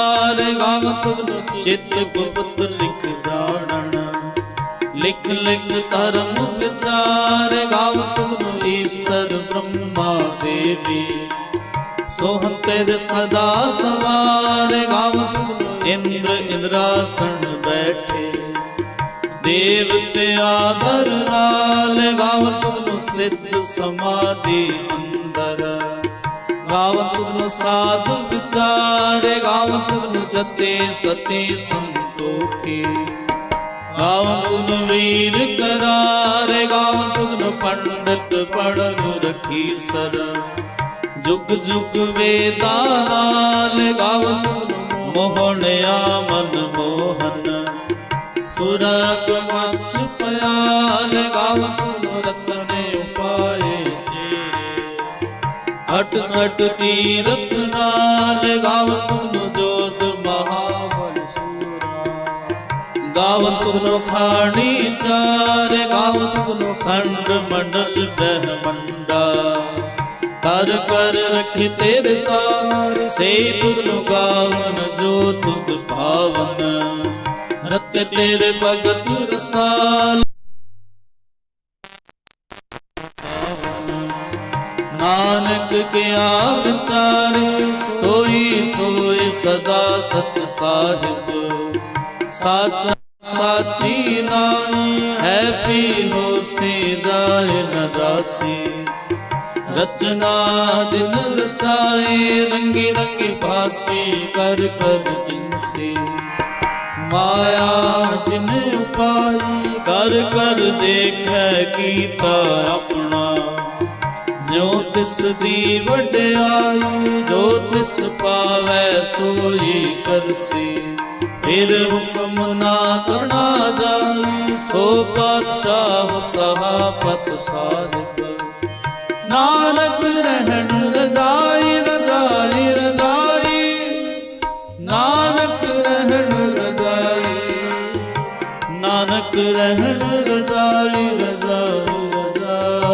ਹਰ ਗਾਵਤ ਚਿਤ ਗੁਪਤ ਲਿਖ ਜਾਣਨ। ਲਿਖ ਲਿਖ ਧਰਮ ਵਿਚਾਰ ਗਾਵਤ ਈਸ਼ਰ ਬ੍ਰਹਮਾ ਦੇਵੀ। ਸੋਹੰ ਤੇਰੇ ਸਦਾ ਸਵਾਰ ਗਾਵਤ ਇੰਦਰ ਇੰਦਰਾਸਣ ਬੈਠੇ। ਦੇਵਤੇ ਆਦਰ ਨਾਲ ਗਾਵਤ ਨੂੰ ਸਿੱਧ ਸਮਾਧੀ ਅੰਦਰ। गावत तुमनो साधु विचारे गावत तुमनो जते सते संतोखे। गावत तुमनो वीर करारे गावत तुमनो पंडित पढ़न रखी सर। जुग जुग वेदाल गावत तुमनो मोहनया मन मोहन। सुरग मच पयाल गावत तुमनो रतन अठसठ तीरथ लाल गावत तुम जोत महाबल सूरा। गावत तुम खानी चार गावत तुम खंड मंडल मंडा कर कर रख तेर तार, से तुम गावन जो तुम पावन रत तेरे भगत रसाल ਨਾਨਕ ਕਿਆ ਵਿਚਾਰੇ ਸੋਈ ਸੋਏ ਸਦਾ ਸਤ ਸਾਹਿਬ। ਸਤ ਸਾਚੀ ਨਾਮ ਹੈ ਪੀ ਹੋ ਸੇ ਜਾਏ ਨ ਜਾਸੀ। ਰਚਨਾ ਜਿਨ ਰਚਾਏ, ਰੰਗੀ ਰੰਗੀ ਭਾਤੀ ਕਰ ਕਰ ਜਿਨਸੇ। ਮਾਇਆ ਜਿਨ ਉਪਾਈ ਕਰ ਕਰ ਦੇਖੈ ਕੀਤਾ ਆਪਣਾ। ज्योतिष तिस दी वड्याई ज्योतिष तिस पावै सोई करसी। फिर हुक्म ना करना जाई सो पातशाह सहापत साहिब नानक रहन रजाई रजाई रजाई। नानक रहन रजाई। नानक रहन रजाई रजाई रजाई।